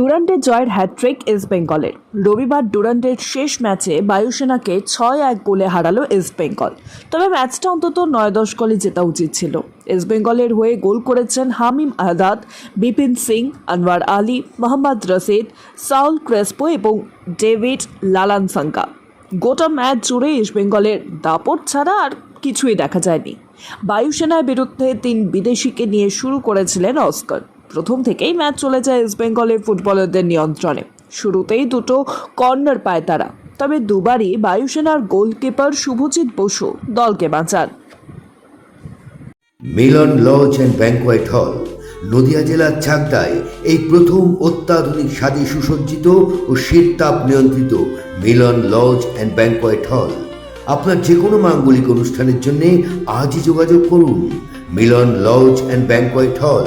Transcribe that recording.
ডুরান্ডের জয়ের hat trick east বেঙ্গলের। রবিবার ডুরান্ডের শেষ ম্যাচে বায়ুসেনাকে ছয় এক গোলে হারালো ইস্ট বেঙ্গল। তবে ম্যাচটা অন্তত নয় দশ গোলে জেতা উচিত ছিল। ইস্ট বেঙ্গলের হয়ে গোল করেছেন হামিম আহদাদ বিপিন সিং আনওয়ার আলী, মোহাম্মদ রশিদ, সাউল ক্রেসপো এবং ডেভিড লালানসাঙ্কা গোটা ম্যাচ জুড়ে ইস্ট বেঙ্গলের দাপট ছাড়া আর কিছুই দেখা যায়নি। বায়ুসেনার বিরুদ্ধে তিন বিদেশিকে নিয়ে শুরু করেছিলেন অস্কার। প্রথম থেকেই ম্যাচ চলে যায় ইস্ট বেঙ্গলের ফুটবলারদের নিয়ন্ত্রণে। শুরুতেই দুটো কর্নার পায় তারা। তবে দুবারই বায়ুসেনার গোলকিপার শুভজিৎ বসু দলকে বাঁচান। মিলন লজ অ্যান্ড ব্যাংকোয়েট হল, নদিয়া জেলার চাকদায় এই প্রথম অত্যাধুনিক স্বাদে সুসজ্জিত ও শীততাপ নিয়ন্ত্রিত মিলন লজ অ্যান্ড ব্যাংকোয়েট হল। আপনার যে কোনো মাঙ্গলিক অনুষ্ঠানের জন্য আজই যোগাযোগ করুন। মিলন লজ অ্যান্ড ব্যাংকোয়েট হল।